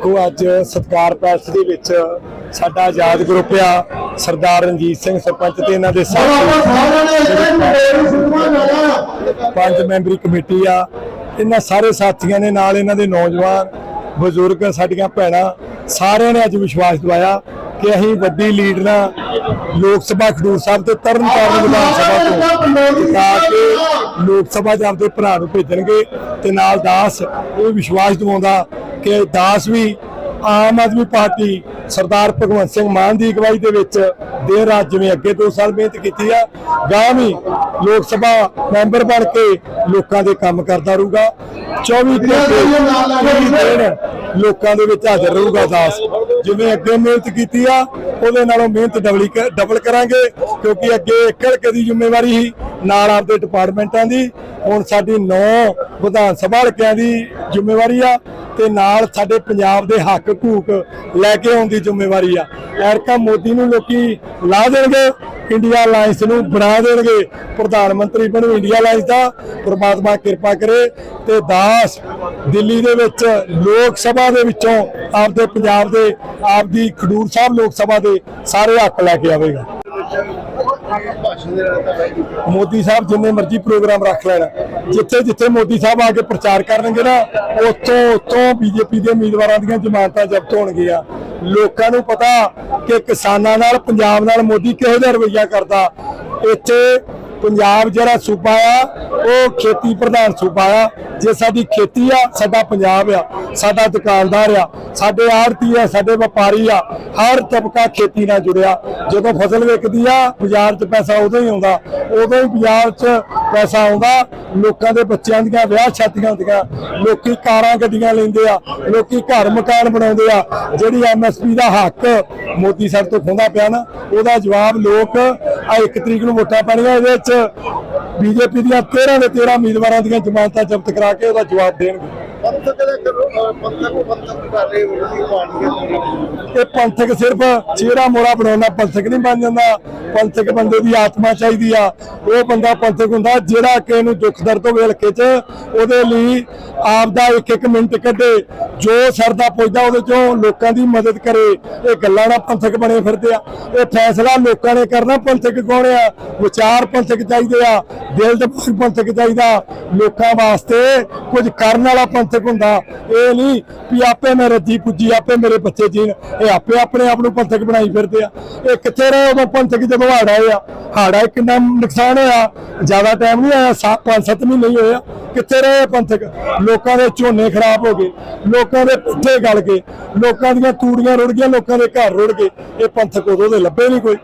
ਦੇਖੋ ਅੱਜ ਸਤਕਾਰ ਪੈਲਸ ਦੇ ਵਿੱਚ ਸਾਡਾ ਆਜ਼ਾਦ ਗਰੁੱਪ ਆ ਸਰਦਾਰ ਰਣਜੀਤ ਸਿੰਘ ਸਰਪੰਚ ਤੇ ਇਹਨਾਂ ਦੇ ਸਾਥੀ। ਪੰਜ ਮੈਂਬਰੀ ਕਮੇਟੀ ਆ। ਇਹਨਾਂ ਸਾਰੇ ਸਾਥੀਆਂ ਦੇ ਨਾਲ ਇਹਨਾਂ ਦੇ ਨੌਜਵਾਨ ਬਜ਼ੁਰਗ ਸਾਡੀਆਂ ਭੈਣਾਂ ਸਾਰਿਆਂ ਨੇ ਅੱਜ ਵਿਸ਼ਵਾਸ ਦਿਵਾਇਆ ਕਿ ਅਸੀਂ ਵੱਡੀ ਲੀਡ ਨਾਲ ਲੋਕ ਸਭਾ ਖਡੂਰ ਸਾਹਿਬ ਤੇ ਤਰਨ ਤਾਰਨ ਵਿਧਾਨ ਸਭਾ ਤੋਂ ਜਿਤਾ ਕੇ ਲੋਕ ਸਭਾ ਆਪਦੇ ਭਰਾ ਨੂੰ ਭੇਜਣਗੇ ਤੇ ਨਾਲ ਦਾਸ ਇਹ ਵਿਸ਼ਵਾਸ ਦਿਵਾਉਂਦਾ ਕਿ ਦਾਸ ਵੀ ਆਮ ਆਦਮੀ ਪਾਰਟੀ ਸਰਦਾਰ ਭਗਵੰਤ ਸਿੰਘ ਮਾਨ ਦੀ ਅਗਵਾਈ ਦੇ ਵਿੱਚ ਦੇਰ ਰਾਤ ਜਿਵੇਂ ਅੱਗੇ 2 ਸਾਲ ਮਿਹਨਤ ਕੀਤੀ ਆ ਗਾਂ ਵੀ ਲੋਕ ਸਭਾ ਮੈਂਬਰ ਬਣ ਕੇ ਲੋਕਾਂ ਦੇ ਕੰਮ ਕਰਦਾ ਰਹੂਗਾ। 24 ਘੰਟੇ ਪੂਰੀ ਦਿਨ ਲੋਕਾਂ ਦੇ ਵਿੱਚ ਹਾਜ਼ਰ ਰਹੂਗਾ ਦਾਸ। ਜਿਵੇਂ ਅੱਗੇ ਮਿਹਨਤ ਕੀਤੀ ਆ ਉਹਦੇ ਨਾਲੋਂ ਮਿਹਨਤ ਡਬਲ ਡਬਲ ਕਰਾਂਗੇ ਕਿਉਂਕਿ ਅੱਗੇ ਇੱਕ ਦੀ ਜ਼ਿੰਮੇਵਾਰੀ ਸੀ। ਨਾਲ ਆਪਦੇ ਡਿਪਾਰਟਮੈਂਟਾਂ ਦੀ, ਹੁਣ ਸਾਡੀ 9 ਵਿਧਾਨ ਸਭਾ ਹਲਕਿਆਂ ਦੀ ਜ਼ਿੰਮੇਵਾਰੀ ਆ ਤੇ ਨਾਲ ਸਾਡੇ ਪੰਜਾਬ ਦੇ ਹੱਕ ਹਕੂਕ ਲੈ ਕੇ ਆਉਣ ਦੀ ਜ਼ਿੰਮੇਵਾਰੀ ਆ। ਐਰਕਾ ਮੋਦੀ ਨੂੰ ਲੋਕੀ ਲਾ ਦੇਣਗੇ, ਇੰਡੀਆ ਅਲਾਈਅੰਸ ਨੂੰ ਬਣਾ ਦੇਣਗੇ, ਪ੍ਰਧਾਨ ਮੰਤਰੀ ਬਣੂ ਇੰਡੀਆ ਅਲਾਈਅੰਸ ਦਾ, ਪ੍ਰਮਾਤਮਾ ਕਿਰਪਾ ਕਰੇ ਤੇ ਦਾਸ ਦਿੱਲੀ ਦੇ ਵਿੱਚ, ਲੋਕ ਸਭਾ ਦੇ ਵਿੱਚੋਂ ਆਪਦੇ ਪੰਜਾਬ ਦੇ, ਆਪਦੀ ਖਡੂਰ ਸਾਹਿਬ ਲੋਕ ਸਭਾ ਦੇ ਸਾਰੇ ਹੱਕ ਲੈ ਕੇ ਆਵੇਗਾ। ਮੋਦੀ ਸਾਹਿਬ ਜਿੰਨੇ ਮਰਜ਼ੀ ਪ੍ਰੋਗਰਾਮ ਰੱਖ ਲੈਣ, ਜਿੱਥੇ ਜਿੱਥੇ ਮੋਦੀ ਸਾਹਿਬ ਆ ਕੇ ਪ੍ਰਚਾਰ ਕਰਨਗੇ ਨਾ, ਉੱਥੋਂ ਉੱਥੋਂ ਬੀਜੇਪੀ ਦੇ ਉਮੀਦਵਾਰਾਂ ਦੀਆਂ ਜ਼ਮਾਨਤਾਂ ਜ਼ਬਤ ਹੋਣਗੀਆਂ। ਲੋਕਾਂ ਨੂੰ ਪਤਾ ਕਿ ਕਿਸਾਨਾਂ ਨਾਲ, ਪੰਜਾਬ ਨਾਲ ਮੋਦੀ ਕਿਹੋ ਜਿਹਾ ਰਵੱਈਆ ਕਰਦਾ। ਇੱਥੇ ਪੰਜਾਬ ਜਿਹੜਾ ਸੂਬਾ ਆ, ਉਹ ਖੇਤੀ ਪ੍ਰਧਾਨ ਸੂਬਾ ਆ। ਜੇ ਸਾਡੀ ਖੇਤੀ ਆ, ਸਾਡਾ ਪੰਜਾਬ ਆ, ਸਾਡਾ ਦੁਕਾਨਦਾਰ ਆ, ਸਾਡੇ ਆੜਤੀ ਆ, ਸਾਡੇ ਵਪਾਰੀ ਆ, ਹਰ ਤਬਕਾ ਖੇਤੀ ਨਾਲ ਜੁੜਿਆ। ਜਦੋਂ ਫਸਲ ਵਿਕਦੀ ਆ, ਬਾਜ਼ਾਰ 'ਚ ਪੈਸਾ ਉਦੋਂ ਹੀ ਆਉਂਦਾ, ਉਦੋਂ ਹੀ ਬਾਜ਼ਾਰ 'ਚ ਪੈਸਾ ਆਉਂਦਾ। ਲੋਕਾਂ ਦੇ ਬੱਚਿਆਂ ਦੀਆਂ, ਵਿਆਹ ਸ਼ਾਦੀਆਂ ਹੁੰਦੀਆਂ ਲੋਕੀ ਕਾਰਾਂ ਗੱਡੀਆਂ ਲੈਂਦੇ ਆ, ਲੋਕੀ ਘਰ ਮਕਾਨ ਬਣਾਉਂਦੇ ਆ, ਜਿਹੜੀ ਐਮਐਸਪੀ ਦਾ ਹੱਕ ਮੋਦੀ ਸਾਹਿਬ ਤੋਂ ਖੁੰਦਾ ਪਿਆ ਨਾ, ਉਹਦਾ ਜਵਾਬ ਲੋਕ ਆ ਇੱਕ ਤਰੀਕ ਨੂੰ ਵੋਟਾਂ ਪੈਣੀਆਂ ਇਹਦੇ ਵਿੱਚ। ਬੀਜੇਪੀ ਦੀਆਂ 13 ਦੇ 13 ਉਮੀਦਵਾਰਾਂ ਦੀਆਂ ਜ਼ਮਾਨਤਾਂ ਜ਼ਬਤ ਕਰਾ ਕੇ ਉਹਦਾ ਜਵਾਬ ਦੇਣਗੇ। ਪੰਥਕ ਦੇ ਪੰਥਕ ਪੰਥਕ ਕਰ ਰਹੇ ਹੋ ਜੀ ਇਹ ਪੰਥਕ ਸਿਰਫ ਚਿਹਰਾ ਮੋੜਾ ਬਣਾਉਣਾ ਪੰਥਕ ਨਹੀਂ ਬਣ ਜਾਂਦਾ। ਪੰਥਕ ਬੰਦੇ ਦੀ ਆਤਮਾ ਚਾਹੀਦੀ ਆ। ਉਹ ਬੰਦਾ ਪੰਥਕ ਹੁੰਦਾ ਜਿਹੜਾ ਕਿ ਇਹਨੂੰ ਦੁੱਖ ਦਰਦ ਹੋਵੇ ਹਲਕੇ 'ਚ ਉਹਦੇ ਲਈ ਆਪ ਦਾ ਇੱਕ ਇੱਕ ਮਿੰਟ ਕੱਢੇ। ਜੋ ਸਰਦਾ ਪੁੱਜਦਾ ਉਹਦੇ ਚੋਂ ਲੋਕਾਂ ਦੀ ਮਦਦ ਕਰੇ। ਇਹ ਗੱਲਾਂ ਨਾਲ ਪੰਥਕ ਬਣੇ ਫਿਰਦੇ ਆ। ਇਹ ਫੈਸਲਾ ਲੋਕਾਂ ਨੇ ਕਰਨਾ ਪੰਥਕ ਕੌਣ ਆ? ਵਿਚਾਰ ਪੰਥਕ ਚਾਹੀਦੇ ਆ। ਦਿਲ ਦਿਮਾਗ ਪੰਥਕ ਚਾਹੀਦਾ। ਲੋਕਾਂ ਵਾਸਤੇ ਕੁਝ ਕਰਨ ਵਾਲਾ ਪੰਥਕ ਹੁੰਦਾ। ਇਹ ਨਹੀਂ ਵੀ ਆਪੇ ਮੈਂ ਰੱਜੀ ਪੁੱਜੀ, ਆਪੇ ਮੇਰੇ ਬੱਚੇ ਜੀਣ। ਇਹ ਆਪੇ ਆਪਣੇ ਆਪ ਨੂੰ ਪੰਥਕ ਬਣਾਈ ਫਿਰਦੇ ਆ। ਇਹ ਕਿੱਥੇ ਰਹੇ ਉਦੋਂ ਪੰਥਕ ਜਦੋਂ ਹਾੜਾ ਆ ਹਾੜਾ ਕਿੰਨਾ ਨੁਕਸਾਨ ਹੋਇਆ। ਜ਼ਿਆਦਾ ਟਾਈਮ ਨਹੀਂ ਆਇਆ 5-7 ਮਹੀਨੇ ਹੀ ਹੋਇਆ ਕਿੱਥੇ ਰਹੇ ਪੰਥਕ? ਲੋਕਾਂ ਦੇ ਝੋਨੇ ਖਰਾਬ ਹੋ ਗਏ। ਲੋਕਾਂ ਦੇ ਪੁੱਠੇ ਗਲ ਗਏ। ਲੋਕਾਂ ਦੀਆਂ ਤੂੜੀਆਂ ਰੁੜ ਗਈਆਂ, ਲੋਕਾਂ ਦੇ ਘਰ ਰੁੜ ਗਏ। ਇਹ ਪੰਥਕ ਉਦੋਂ ਦੇ ਲੱਭੇ ਨਹੀਂ ਕੋਈ।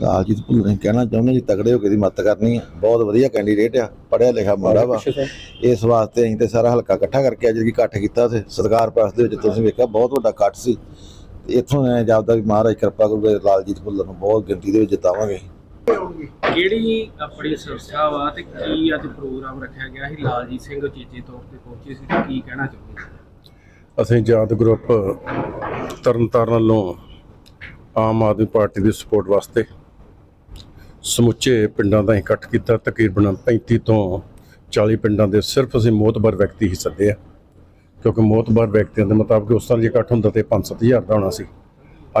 ਲਾਲਜੀਤ ਭੁੱਲਰ ਨੇ ਕਹਿਣਾ ਚਾਹੁੰਦੇ ਜੀ ਤਗੜੇ ਹੋ ਕੇ ਦੀ ਮਦਦ ਕਰਨੀ ਹੈ ਬਹੁਤ ਵਧੀਆ ਕੈਂਡੀਡੇਟ ਆ ਪੜਿਆ ਲਿਖਿਆ ਮੁੰਡਾ ਵਾ। ਇਸ ਵਾਸਤੇ ਅਸੀਂ ਤੇ ਸਾਰਾ ਹਲਕਾ ਇਕੱਠਾ ਕਰਕੇ ਅੱਜ ਕੀ ਇਕੱਠ ਕੀਤਾ ਤੇ ਸਤਿਕਾਰ ਪਾਸ ਦੇ ਵਿੱਚ ਤੁਸੀਂ ਵੇਖਿਆ ਬਹੁਤ ਵੱਡਾ ਇਕੱਠ ਸੀ। ਇੱਥੋਂ ਐ ਜਾਪਦਾ ਵੀ ਮਹਾਰਾਜ ਕਿਰਪਾ ਕਰੂਗਾ ਲਾਲਜੀਤ ਭੁੱਲਰ ਨੂੰ ਬਹੁਤ ਗਿਣਤੀ ਦੇ ਵਿੱਚ ਜਿਤਾਵਾਂਗੇ। ਕਿਹੜੀ ਆਪਣੀ ਸੰਸਥਾ ਵਾ ਤੇ ਕੀ ਅੱਜ ਪ੍ਰੋਗਰਾਮ ਰੱਖਿਆ ਗਿਆ ਸੀ ਲਾਲਜੀਤ ਸਿੰਘ ਚੀਚੇ ਤੌਰ ਤੇ ਪਹੁੰਚੇ ਸੀ ਤੇ ਕੀ ਕਹਿਣਾ ਚਾਹੁੰਦੇ ਅਸੀਂ ਜਾਤ ਗਰੁੱਪ ਤਰਨਤਾਰਨ ਵੱਲੋਂ ਆਮ ਆਦਮੀ ਪਾਰਟੀ ਦੀ ਸਪੋਰਟ ਵਾਸਤੇ ਸਮੁੱਚੇ ਪਿੰਡਾਂ ਦਾ ਇਕੱਠ ਕੀਤਾ। ਤਕਰੀਬਨ 35 ਤੋਂ 40 ਪਿੰਡਾਂ ਦੇ ਸਿਰਫ ਅਸੀਂ ਮੋਤਬਰ ਵਿਅਕਤੀ ਹੀ ਸੱਦੇ ਆ। ਕਿਉਂਕਿ ਮੋਤਬਰ ਵਿਅਕਤੀਆਂ ਦੇ ਮੁਤਾਬਕ ਉਸ ਤਰ੍ਹਾਂ ਜੇ ਇਕੱਠ ਹੁੰਦਾ ਤੇ 5-7000 ਦਾ ਹੋਣਾ ਸੀ।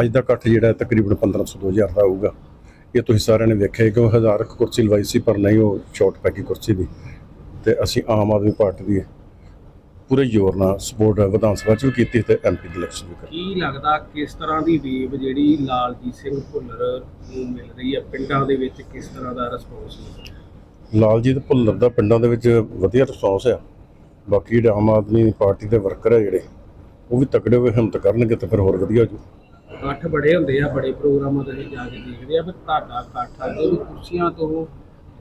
ਅੱਜ ਦਾ ਇਕੱਠ ਜਿਹੜਾ ਹੈ ਤਕਰੀਬਨ 1500-2000 ਦਾ ਹੋਊਗਾ। ਇਹ ਤੁਸੀਂ ਸਾਰਿਆਂ ਨੇ ਵੇਖਿਆ ਕਿ ਉਹ ਹਜ਼ਾਰ ਕੁਰਸੀ ਲਵਾਈ ਸੀ, ਪਰ ਨਹੀਂ, ਉਹ ਸ਼ਾਰਟ ਪੈ ਗਈ ਕੁਰਸੀ ਦੀ। ਤੇ ਅਸੀਂ ਆਮ ਆਦਮੀ ਪਾਰਟੀ ਦੀ ਪੂਰੇ ਜ਼ੋਰ ਨਾਲ ਸਪੋਰਟ ਵਿਧਾਨ ਸਭਾ ਚ ਵੀ ਕੀਤੀ ਤੇ ਐਮਪੀ ਦੀ ਇਲੈਕਸ਼ਨ ਵੀ ਕੀਤੀ ਕੀ ਲੱਗਦਾ ਕਿਸ ਤਰ੍ਹਾਂ ਦੀ ਵੇਵ ਜਿਹੜੀ ਲਾਲਜੀਤ ਸਿੰਘ ਭੁੱਲਰ ਨੂੰ ਮਿਲ ਰਹੀ ਹੈ? ਪਿੰਡਾਂ ਦੇ ਵਿੱਚ ਕਿਸ ਤਰ੍ਹਾਂ ਦਾ ਰਿਸਪੌਂਸ ਲਾਲਜੀਤ ਭੁੱਲਰ ਦਾ ਪਿੰਡਾਂ ਦੇ ਵਿੱਚ ਵਧੀਆ ਰਿਸਪੌਂਸ ਆ। ਬਾਕੀ ਜਿਹੜੇ ਆਮ ਆਦਮੀ ਪਾਰਟੀ ਦੇ ਵਰਕਰ ਆ ਜਿਹੜੇ ਉਹ ਵੀ ਤਕੜੇ ਹੋਏ ਹਿੰਮਤ ਕਰਨਗੇ ਤੇ ਫਿਰ ਹੋਰ ਵਧੀਆ ਹੋ ਜੂ ਇਕੱਠ ਬੜੇ ਹੁੰਦੇ ਆ ਬੜੇ ਪ੍ਰੋਗਰਾਮਾਂ ਤੇ ਜਾ ਕੇ ਦੇਖਦੇ ਆ ਪਰ ਤੁਹਾਡਾ ਇਕੱਠ ਅੱਜ ਵੀ ਕੁਰਸੀਆਂ ਤੋਂ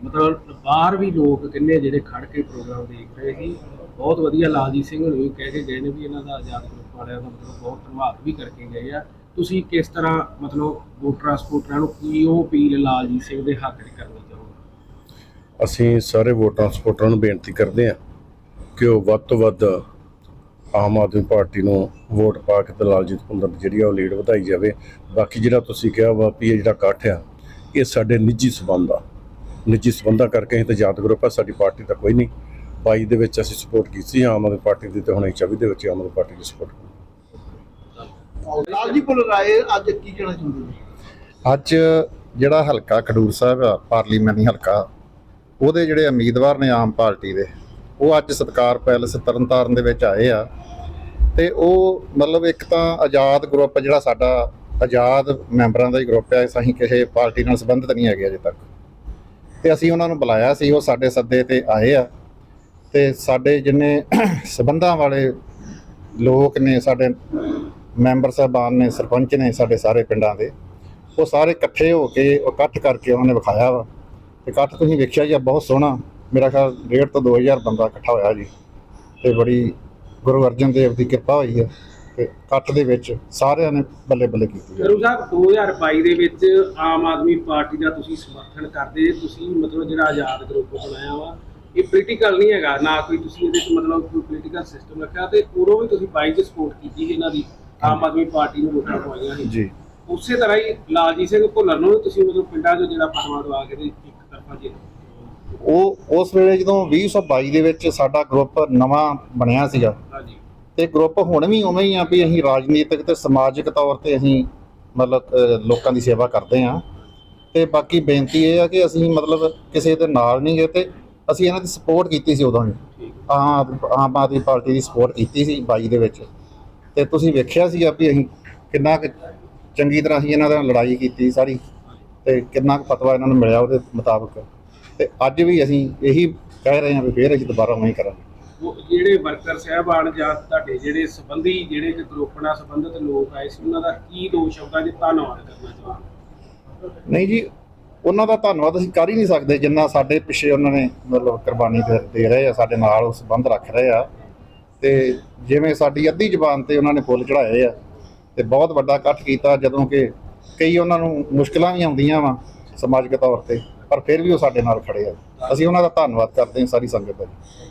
ਮਤਲਬ ਬਾਹਰ ਵੀ ਲੋਕ ਕਿੰਨੇ ਜਿਹੜੇ ਖੜ ਕੇ ਪ੍ਰੋਗਰਾਮ ਦੇਖ ਰਹੇ ਸੀ ਬਹੁਤ ਵਧੀਆ ਲਾਲਜੀਤ ਸਿੰਘ ਨੂੰ ਵੀ ਕਹਿ ਕੇ ਗਏ ਨੇ ਵੀ ਇਹਨਾਂ ਦਾ ਆਜ਼ਾਦ ਗਰੁੱਪ ਵਾਲਿਆਂ ਦਾ ਮਤਲਬ ਬਹੁਤ ਧੰਨਵਾਦ ਵੀ ਕਰਕੇ ਗਏ ਆ। ਤੁਸੀਂ ਕਿਸ ਤਰ੍ਹਾਂ ਮਤਲਬ ਵੋਟਰਾਂ ਸਪੋਰਟਰਾਂ ਨੂੰ ਕੀ ਉਹ ਅਪੀਲ ਲਾਲਜੀਤ ਸਿੰਘ ਦੇ ਹੱਕ 'ਚ ਕਰਨੀ ਚਾਹੋਗੇ ਅਸੀਂ ਸਾਰੇ ਵੋਟਰਾਂ ਸਪੋਰਟਰਾਂ ਨੂੰ ਬੇਨਤੀ ਕਰਦੇ ਹਾਂ ਕਿ ਉਹ ਵੱਧ ਤੋਂ ਵੱਧ ਆਮ ਆਦਮੀ ਪਾਰਟੀ ਨੂੰ ਵੋਟ ਪਾ ਕੇ ਤੇ ਲਾਲਜੀਤ ਭੁੱਲਰ ਜਿਹੜੀ ਆ ਉਹ ਲੀਡ ਵਧਾਈ ਜਾਵੇ। ਬਾਕੀ ਜਿਹੜਾ ਤੁਸੀਂ ਕਿਹਾ ਵਾ ਵੀ ਇਹ ਜਿਹੜਾ ਇਕੱਠ ਆ, ਇਹ ਸਾਡੇ ਨਿੱਜੀ ਸਬੰਧ ਆ। ਨਿੱਜੀ ਸਬੰਧਾਂ ਕਰਕੇ ਅਸੀਂ ਤਾਂ ਜਾਤ ਗਰੁੱਪ ਆ, ਸਾਡੀ ਪਾਰਟੀ ਦਾ ਕੋਈ ਨਹੀਂ। 22 ਦੇ ਵਿੱਚ ਅਸੀਂ ਸਪੋਰਟ ਕੀਤੀ ਆਮ ਆਦਮੀ ਪਾਰਟੀ ਦੀ ਤੇ ਹੁਣ ਅਸੀਂ 24 ਦੇ ਵਿੱਚ ਆਮ ਆਦਮੀ ਪਾਰਟੀ ਦੀ ਸਪੋਰਟ ਲਾਲਜੀ ਭੁੱਲਰ ਆਏ ਅੱਜ ਕੀ ਕਹਿਣਾ ਚਾਹੁੰਦੇ ਨੇ? ਅੱਜ ਜਿਹੜਾ ਹਲਕਾ ਖਡੂਰ ਸਾਹਿਬ ਆ ਪਾਰਲੀਮੈਂਟਰੀ ਹਲਕਾ ਉਹਦੇ ਜਿਹੜੇ ਉਮੀਦਵਾਰ ਨੇ ਆਮ ਪਾਰਟੀ ਦੇ ਉਹ ਅੱਜ ਸਤਕਾਰ ਪੈਲਸ ਤਰਨਤਾਰਨ ਦੇ ਵਿੱਚ ਆਏ ਆ। ਤੇ ਉਹ ਮਤਲਬ ਇੱਕ ਤਾਂ ਆਜ਼ਾਦ ਗਰੁੱਪ ਜਿਹੜਾ ਸਾਡਾ ਆਜ਼ਾਦ ਮੈਂਬਰਾਂ ਦਾ ਹੀ ਗਰੁੱਪ ਹੈ ਅਸੀਂ ਕਿਸੇ ਪਾਰਟੀ ਨਾਲ ਸੰਬੰਧਿਤ ਨਹੀਂ ਹੈਗੇ ਅਜੇ ਤੱਕ। ਤੇ ਅਸੀਂ ਉਹਨਾਂ ਨੂੰ ਬੁਲਾਇਆ ਸੀ ਉਹ ਸਾਡੇ ਸੱਦੇ ਤੇ ਆਏ ਆ। ਤੇ ਸਾਡੇ ਜਿੰਨੇ ਸਬੰਧਾਂ ਵਾਲੇ ਲੋਕ ਨੇ, ਸਾਡੇ ਮੈਂਬਰ ਸਾਹਿਬਾਨ ਨੇ, ਸਰਪੰਚ ਨੇ ਸਾਡੇ ਸਾਰੇ ਪਿੰਡਾਂ ਦੇ, ਉਹ ਸਾਰੇ ਇਕੱਠੇ ਹੋ ਕੇ ਉਹ ਇਕੱਠ ਕਰਕੇ ਉਹਨਾਂ ਨੇ ਵਿਖਾਇਆ ਵਾ। ਤੇ ਇਕੱਠ ਤੁਸੀਂ ਵੇਖਿਆ ਜੀ ਬਹੁਤ ਸੋਹਣਾ। ਮੇਰਾ ਖਿਆਲ ਡੇਢ ਤੋਂ 2000 ਬੰਦਾ ਇਕੱਠਾ ਹੋਇਆ ਜੀ। ਤੇ ਬੜੀ ਗੁਰੂ ਅਰਜਨ ਦੇਵ ਦੀ ਕਿਰਪਾ ਹੋਈ ਹੈ ਤੇ ਇਕੱਠ ਦੇ ਵਿੱਚ ਸਾਰਿਆਂ ਨੇ ਬੱਲੇ ਬੱਲੇ ਕੀਤੀ ਹੈ ਗੁਰੂ ਸਾਹਿਬ 2022 ਦੇ ਵਿੱਚ ਆਮ ਆਦਮੀ ਪਾਰਟੀ ਦਾ ਤੁਸੀਂ ਸਮਰਥਨ ਕਰਦੇ, ਤੁਸੀਂ ਮਤਲਬ ਜਿਹੜਾ ਆਜ਼ਾਦ ਗਰੁੱਪ ਬਣਾਇਆ ਵਾ ਇਹ ਪੋਲੀਟੀਕਲ ਨਹੀਂ ਹੈਗਾ ਨਾ ਕੋਈ ਤੁਸੀਂ ਇਹਦੇ ਚ ਮਤਲਬ ਕੋਈ ਪੋਲੀਟੀਕਲ ਸਿਸਟਮ ਰੱਖਿਆ ਤੇ ਉਦੋਂ ਵੀ ਤੁਸੀਂ 22 ਚ ਸਪੋਰਟ ਕੀਤੀ ਸੀ ਇਹਨਾਂ ਦੀ ਆਮ ਆਦਮੀ ਪਾਰਟੀ ਨੂੰ ਵੋਟਾਂ ਪਵਾਈਆਂ ਸੀ। ਜੀ। ਉਸੇ ਤਰ੍ਹਾਂ ਹੀ ਲਾਲਜੀਤ ਸਿੰਘ ਭੁੱਲਰ ਨੂੰ ਤੁਸੀਂ ਮਤਲਬ ਪਿੰਡਾਂ 'ਚੋਂ ਜਿਹੜਾ ਫਤਵਾ ਦਵਾ ਕੇ ਇੱਕ ਤਰਫਾ ਜਿੱਤ ਉਹ ਉਸ ਵੇਲੇ ਜਦੋਂ 2022 ਦੇ ਵਿੱਚ ਸਾਡਾ ਗਰੁੱਪ ਨਵਾਂ ਬਣਿਆ ਸੀਗਾ ਹਾਂਜੀ। ਤੇ ਗਰੁੱਪ ਹੁਣ ਵੀ ਉਵੇਂ ਹੀ ਆ ਵੀ ਅਸੀਂ ਰਾਜਨੀਤਿਕ ਤੇ ਸਮਾਜਿਕ ਤੌਰ ਤੇ ਅਸੀਂ ਮਤਲਬ ਲੋਕਾਂ ਦੀ ਸੇਵਾ ਕਰਦੇ ਆ ਤੇ ਬਾਕੀ ਬੇਨਤੀ ਇਹ ਆ ਕਿ ਅਸੀਂ ਮਤਲਬ ਕਿਸੇ ਦੇ ਨਾਲ ਨਹੀਂ ਗਏ ਤੇ ਅਸੀਂ ਇਹਨਾਂ ਦੀ ਸਪੋਰਟ ਕੀਤੀ ਸੀ ਉਦੋਂ ਵੀ ਆਮ ਆਮ ਆਦਮੀ ਪਾਰਟੀ ਦੀ ਸਪੋਰਟ ਕੀਤੀ ਸੀ 22 ਦੇ ਵਿੱਚ। ਤੇ ਤੁਸੀਂ ਵੇਖਿਆ ਸੀ ਵੀ ਅਸੀਂ ਕਿੰਨਾ ਕੁ ਚੰਗੀ ਤਰ੍ਹਾਂ ਅਸੀਂ ਇਹਨਾਂ ਨਾਲ ਲੜਾਈ ਕੀਤੀ ਸਾਰੀ ਤੇ ਕਿੰਨਾ ਕੁ ਫਤਵਾ ਇਹਨਾਂ ਨੂੰ ਮਿਲਿਆ ਉਹਦੇ ਮੁਤਾਬਕ। ਤੇ ਅੱਜ ਵੀ ਅਸੀਂ ਇਹੀ ਕਹਿ ਰਹੇ ਹਾਂ ਵੀ ਫੇਰ ਅਸੀਂ ਦੁਬਾਰਾ ਉਵੇਂ ਹੀ ਕਰਾਂਗੇ। ਉਹ ਜਿਹੜੇ ਵਰਕਰ ਸਹਿਬਾਨ ਜਾਂ ਤੁਹਾਡੇ ਜਿਹੜੇ ਸੰਬੰਧੀ ਜਿਹੜੇ ਕਿ ਗਰੁੱਪ ਨਾਲ ਸੰਬੰਧਿਤ ਲੋਕ ਆਏ ਸੀ ਉਹਨਾਂ ਦਾ ਕੀ ਦੋ ਸ਼ਬਦਾਂ 'ਚ ਧੰਨਵਾਦ ਕਰਨਾ ਚਾਹੁੰਦੇ। ਨਹੀਂ ਜੀ ਉਹਨਾਂ ਦਾ ਧੰਨਵਾਦ ਅਸੀਂ ਕਰ ਹੀ ਨਹੀਂ ਸਕਦੇ ਜਿੰਨਾ ਸਾਡੇ ਪਿੱਛੇ ਉਹਨਾਂ ਨੇ ਮਤਲਬ ਕੁਰਬਾਨੀ ਦੇ ਦੇ ਰਹੇ ਆ, ਸਾਡੇ ਨਾਲ ਉਹ ਸੰਬੰਧ ਰੱਖ ਰਹੇ ਆ। ਤੇ ਜਿਵੇਂ ਸਾਡੀ ਅੱਧੀ ਜ਼ਬਾਨ ਤੇ ਉਹਨਾਂ ਨੇ ਫੁੱਲ ਚੜਾਏ ਆ, ਤੇ ਬਹੁਤ ਵੱਡਾ ਇਕੱਠ ਕੀਤਾ ਜਦੋਂ ਕਿ ਕਈ ਉਹਨਾਂ ਨੂੰ ਮੁਸ਼ਕਲਾਂ ਵੀ ਆਉਂਦੀਆਂ ਵਾ ਸਮਾਜਿਕ ਤੌਰ ਤੇ, ਪਰ ਫਿਰ ਵੀ ਉਹ ਸਾਡੇ ਨਾਲ ਖੜੇ ਆ। ਅਸੀਂ ਉਹਨਾਂ ਦਾ ਧੰਨਵਾਦ ਕਰਦੇ ਹਾਂ ਸਾਰੀ ਸੰਗਤ ਦਾ ਜੀ।